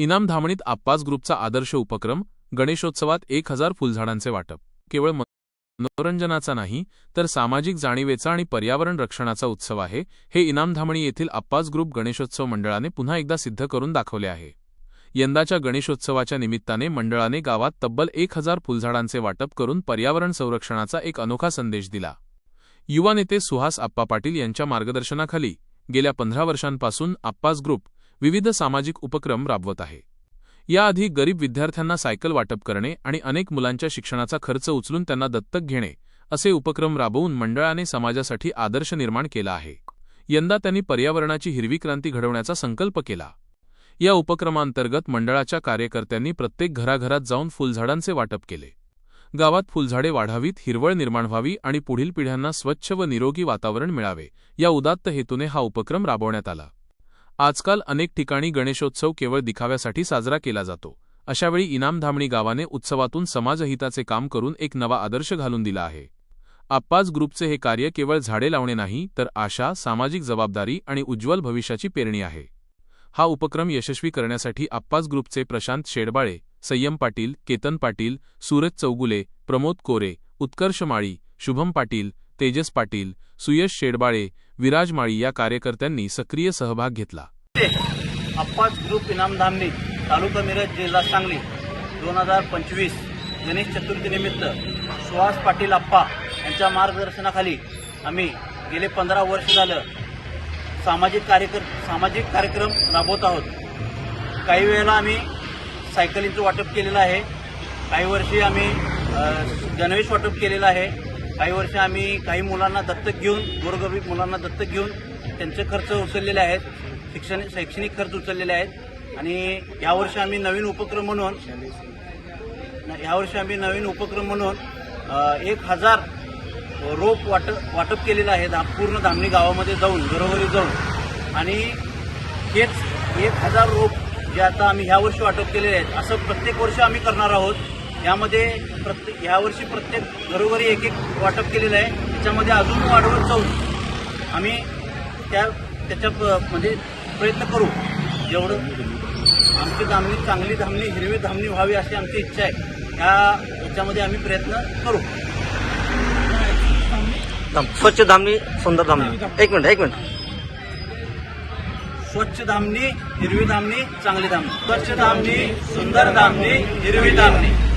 इनाम धामणीत आप्पास ग्रुपचा आदर्श उपक्रम गणेशोत्सवात एक हजार फुलझाडांचे वाटप. केवळ मनोरंजनाचा नाही तर सामाजिक जाणीवेचा आणि पर्यावरण रक्षणाचा उत्सव आहे. हे इनामधामणी येथील आप्पास ग्रुप गणेशोत्सव मंडळाने पुन्हा एकदा सिद्ध करून दाखवले आहे. यंदाच्या गणेशोत्सवाच्या निमित्ताने मंडळाने गावात तब्बल एक हजार फुलझाडांचे वाटप करून पर्यावरण संरक्षणाचा एक अनोखा संदेश दिला. युवा नेते सुहास आप्पा पाटील यांच्या मार्गदर्शनाखाली गेल्या पंधरा वर्षांपासून आप्पास ग्रुप विविध सामाजिक उपक्रम राबवत आहे. याआधी गरीब विद्यार्थ्यांना सायकल वाटप करणे आणि अनेक मुलांच्या शिक्षणाचा खर्च उचलून त्यांना दत्तक घेणे असे उपक्रम राबवून मंडळाने समाजासाठी आदर्श निर्माण केला आहे. यंदा त्यांनी पर्यावरणाची हिरवी क्रांती घडवण्याचा संकल्प केला. या उपक्रमांतर्गत मंडळाच्या कार्यकर्त्यांनी प्रत्येक घराघरात जाऊन फुलझाडांचे वाटप केले. गावात फुलझाडे वाढावीत हिरवळ निर्माण व्हावी आणि पुढील पिढ्यांना स्वच्छ व निरोगी वातावरण मिळावे या उदात्त हेतूने हा उपक्रम राबवण्यात आला. आजकाल अनेक ठिकाणी गणेशोत्सव केवळ दिखाव्यासाठी साजरा केला जातो. अशावेळी इनामधामणी गावाने उत्सवातून समाजहिताचे काम करून एक नवा आदर्श घालून दिला आहे. आप्पाज ग्रुपचे हे कार्य केवळ झाडे लावणे नाही तर आशा सामाजिक जबाबदारी आणि उज्ज्वल भविष्याची पेरणी आहे. हा उपक्रम यशस्वी करण्यासाठी आप्पाज ग्रुपचे प्रशांत शेडबाळे संयम पाटील केतन पाटील सूरज चौगुले प्रमोद कोरे उत्कर्ष माळी शुभम पाटील तेजस पाटील सुयश शेडबाळे विराजमाळी या कार्यकर्त्यांनी सक्रिय सहभाग घेतला. अप्पाच ग्रुप इनामधामनी तालुका मिरज जिल्हा सांगली. दोन हजार पंचवीस गणेश चतुर्थीनिमित्त सुहास पाटील अप्पा यांच्या मार्गदर्शनाखाली आम्ही गेले पंधरा वर्ष झालं सामाजिक कार्यकर सामाजिक कार्यक्रम राबवत आहोत. काही वेळेला आम्ही सायकलींचं वाटप केलेलं आहे. काही वर्षी आम्ही गणवेश वाटप केलेलं आहे. काही वर्ष आम्ही काही मुलांना दत्तक घेऊन गोरगरीब मुलांना दत्तक घेऊन त्यांचे खर्च उचललेले आहेत. शिक्षण शैक्षणिक खर्च उचललेले आहेत. आणि यावर्षी आम्ही नवीन उपक्रम म्हणून यावर्षी आम्ही नवीन उपक्रम म्हणून एक हजार रोप वाटप वाटप केलेलं आहे दा पूर्ण धामणी गावामध्ये जाऊन घरोघरी जाऊन. आणि हेच एक हजार रोप जे आता आम्ही ह्या वर्षी वाटप केलेले आहेत असं प्रत्येक वर्ष आम्ही करणार आहोत. यामध्ये प्रत्येक यावर्षी प्रत्येक घरोघरी एक एक वाटप केलेलं आहे. त्याच्यामध्ये अजून वाढवत जाऊन आम्ही त्या त्याच्या म्हणजे प्रयत्न करू. जेवढं आमची धामणी चांगली धामणी हिरवी धामणी व्हावी अशी आमची इच्छा आहे. ह्या याच्यामध्ये आम्ही प्रयत्न करू. स्वच्छ धामणी. सुंदर धामणी. एक मिनिट एक मिनिट. स्वच्छ धामणी हिरवी धामणी चांगली धामणी. स्वच्छ धामणी सुंदर धामणी हिरवी धामणी.